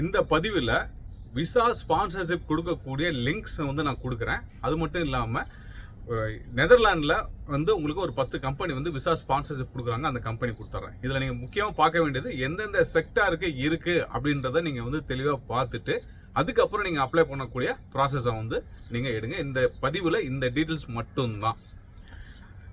இந்த பதிவில் visa sponsorship கொடுக்கக்கூடிய லிங்க்ஸ் வந்து நான் கொடுக்குறேன். அது மட்டும் இல்லாமல் நெதர்லாண்டில் வந்து உங்களுக்கு ஒரு பத்து கம்பெனி வந்து விசா ஸ்பான்சர்ஷிப் கொடுக்குறாங்க. அந்த கம்பெனி கொடுத்துட்றேன் இதில் நீங்கள் முக்கியமாக பார்க்க வேண்டியது எந்தெந்த செக்டாருக்கு இருக்குது அப்படின்றத நீங்கள் வந்து தெளிவாக பார்த்துட்டு அதுக்கப்புறம் நீங்கள் அப்ளை பண்ணக்கூடிய ப்ராசஸை வந்து நீங்கள் எடுங்க. இந்த பதிவில் இந்த டீட்டெயில்ஸ் மட்டும்தான்.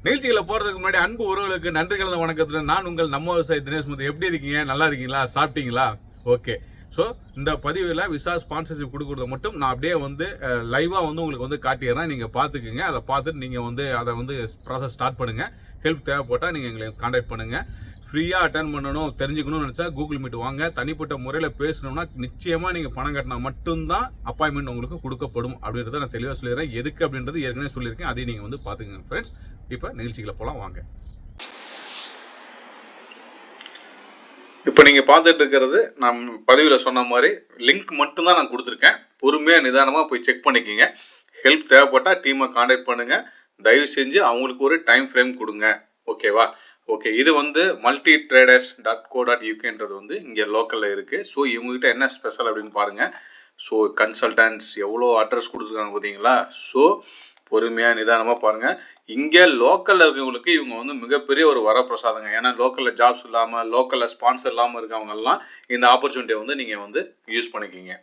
நிகழ்ச்சிகளை போகிறதுக்கு முன்னாடி அன்பு உறவுகளுக்கு நன்றி கலந்த வணக்கத்தில் நான் உங்கள் நம்ம விவசாயி தினேஷ் முத்து. எப்படி இருக்கீங்க? நல்லா இருக்கீங்களா? சாப்பிட்டீங்களா? ஓகே. ஸோ இந்த பதிவில் விசா ஸ்பான்சர்ஷிப் கொடுக்குறத மட்டும் நான் அப்படியே வந்து லைவாக வந்து உங்களுக்கு வந்து காட்டிடுறேன். நீங்கள் பார்த்துக்குங்க அதை பார்த்துட்டு நீங்கள் வந்து அதை வந்து ப்ராசஸ் ஸ்டார்ட் பண்ணுங்கள் ஹெல்ப் தேவைப்பட்டால் நீங்கள் எங்களை காண்டாக்ட் பண்ணுங்கள் ஃப்ரீயாக அட்டன் பண்ணணும் தெரிஞ்சுக்கணும்னு நினச்சா கூகுள் மீட் வாங்க. தனிப்பட்ட முறையில் பேசணும்னா நிச்சயமாக நீங்கள் பணம் கட்டினா மட்டும்தான் அப்பாயின்மெண்ட் உங்களுக்கு கொடுக்கப்படும் அப்படின்றத நான் தெளிவாக சொல்லிடுறேன். எதுக்கு அப்படின்றது ஏற்கனவே சொல்லியிருக்கேன். அதையும் நீங்கள் வந்து பார்த்துக்கங்க ஃப்ரெண்ட்ஸ் இப்போ நிகழ்ச்சிகளை போகலாம் வாங்க. இப்போ நீங்கள் பார்த்துட்டு இருக்கிறது நான் பதிவில் சொன்ன மாதிரி லிங்க் மட்டும்தான் நான் கொடுத்துருக்கேன். பொறுமையாக நிதானமாக போய் செக் பண்ணிக்கிங்க. ஹெல்ப் தேவைப்பட்டால் டீமை காண்டாக்ட் பண்ணுங்கள் தயவு செஞ்சு அவங்களுக்கு ஒரு டைம் ஃப்ரேம் கொடுங்க. ஓகேவா ஓகே இது வந்து multi traders dot co dot யூகேன்றது வந்து இங்கே லோக்கலில் இருக்குது ஸோ இவங்ககிட்ட என்ன ஸ்பெஷல் அப்படின்னு பாருங்கள் ஸோ கன்சல்டன்ட்ஸ் எவ்வளோ அட்ரஸ் கொடுத்துருக்காங்க பார்த்தீங்களா ஸோ பொறுமையாக நிதானமாக பாருங்கள் இங்கே லோக்கலில் இருக்கவங்களுக்கு இவங்க வந்து மிகப்பெரிய ஒரு வரப்பிரசாதங்க. ஏன்னா லோக்கலில் ஜாப்ஸ் இல்லாமல் லோக்கலில் ஸ்பான்சர் இல்லாமல் இருக்கவங்கெல்லாம் இந்த ஆப்பர்ச்சுனிட்டியை வந்து நீங்கள் வந்து யூஸ் பண்ணிக்கிங்க.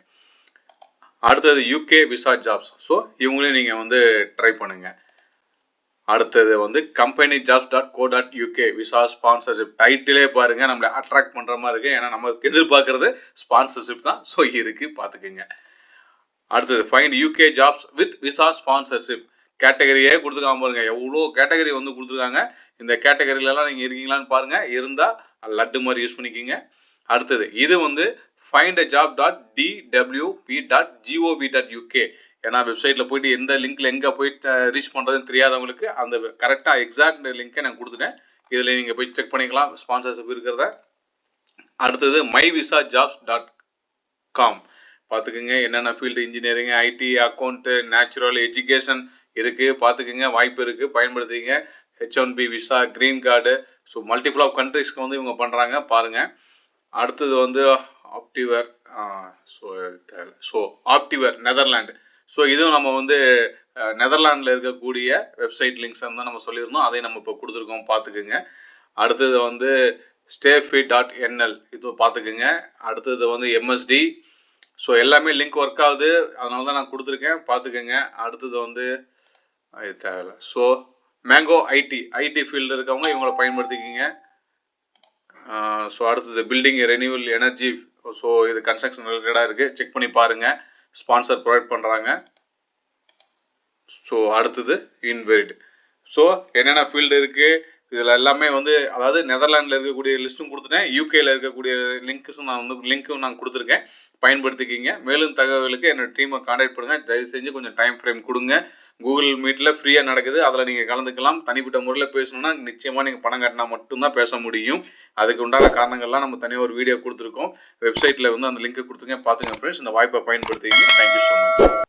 அடுத்தது யூகே விசா ஜாப்ஸ் ஸோ இவங்களையும் நீங்கள் வந்து ட்ரை பண்ணுங்கள் அடுத்தது வந்து company jobs dot co dot UK visa sponsorship டைட்டிலே பாருங்க நம்மளை அட்ராக்ட் பண்ற மாதிரி இருக்கு. ஏன்னா நம்ம எதிர்பார்க்கறது ஸ்பான்சர்ஷிப் தான். ஸோ இருக்கு பார்த்துக்குங்க அடுத்தது find UK jobs with visa sponsorship கேட்டகரியே கொடுத்துருக்காம பாருங்க. எவ்வளோ கேட்டகரி வந்து கொடுத்துருக்காங்க. இந்த கேட்டகரியிலலாம் நீங்கள் இருக்கீங்களான்னு பாருங்க. இருந்தால் லட்டு மாதிரி யூஸ் பண்ணிக்கிங்க. அடுத்தது இது வந்து find a job dot DWP dot GOV dot UK ஏன்னா வெப்சைட்டில் போயிட்டு எந்த லிங்க்ல எங்கே போயிட்டு ரீச் பண்ணுறதுன்னு தெரியாதவங்களுக்கு அந்த கரெக்டாக எக்ஸாக்ட் லிங்கை நான் கொடுத்துட்டேன். இதில் நீங்கள் போய் செக் பண்ணிக்கலாம். ஸ்பான்சர்ஷிப் இருக்கிறத. அடுத்தது my visa jobs dot com பார்த்துக்குங்க. என்னென்ன field engineering IT account natural education இருக்குது பார்த்துக்குங்க. வாய்ப்பு இருக்குது பயன்படுத்திங்க H one B visa green card so multiple of கண்ட்ரீஸ்க்கு வந்து இவங்க பண்ணுறாங்க பாருங்கள் அடுத்தது வந்து Optiver so so Optiver Netherland so இதுவும் நம்ம வந்து நெதர்லாண்டில் இருக்கக்கூடிய வெப்சைட் லிங்க்ஸ் தான் நம்ம சொல்லியிருந்தோம். அதை நம்ம இப்போ கொடுத்துருக்கோம். பார்த்துக்குங்க. அடுத்தது வந்து ஸ்டேஃபி டாட் என்எல் இது பார்த்துக்குங்க. அடுத்தது வந்து எம்எஸ்டி ஸோ எல்லாமே லிங்க் ஒர்க் ஆகுது. அதனால தான் நான் கொடுத்துருக்கேன். பார்த்துக்கோங்க. அடுத்தது வந்து அது தேவையில்ல. So mango IT IT field இருக்கவங்க இவங்கள பயன்படுத்திக்கிங்க. ஸோ அடுத்தது பில்டிங் ரெனியூவல் எனர்ஜி ஸோ இது கன்ஸ்ட்ரக்ஷன் ரிலேட்டடாக இருக்குது செக் பண்ணி பாருங்கள் ஸ்பான்சர் ப்ரொவைட் பண்ணுறாங்க ஸோ அடுத்தது இன்வெரிட் ஸோ என்னென்ன ஃபீல்டு இருக்குது இதில் எல்லாமே வந்து அதாவது நெதர்லாண்டில் இருக்கக்கூடிய லிஸ்ட்டும் கொடுத்துட்டேன். யூகேல இருக்கக்கூடிய லிங்க்ஸும் நான் வந்து லிங்க்கும் நான் கொடுத்துருக்கேன். பயன்படுத்திக்கிங்க. மேலும் தகவலுக்கு என்னோட டீமை காண்டாக்ட் பண்ணுங்கள் தயவு செஞ்சு கொஞ்சம் டைம் ஃப்ரேம் கொடுங்க. கூகுள் மீட்டில் ஃப்ரீயாக நடக்குது. அதில் நீங்கள் கலந்துக்கலாம். தனிப்பட்ட முறையில் பேசணும்னா நிச்சயமாக நீங்கள் பணம் கட்டினா மட்டும்தான் பேச முடியும். அதுக்கு உண்டான காரணங்கள்லாம் நம்ம தனியாக ஒரு வீடியோ கொடுத்துருக்கோம். வெப்சைட்டில் வந்து அந்த லிங்க்கை கொடுத்துங்க பார்த்துங்க ஃப்ரெண்ட்ஸ் இந்த வாய்ப்பை பயன்படுத்திக்கிங்க. Thank you so much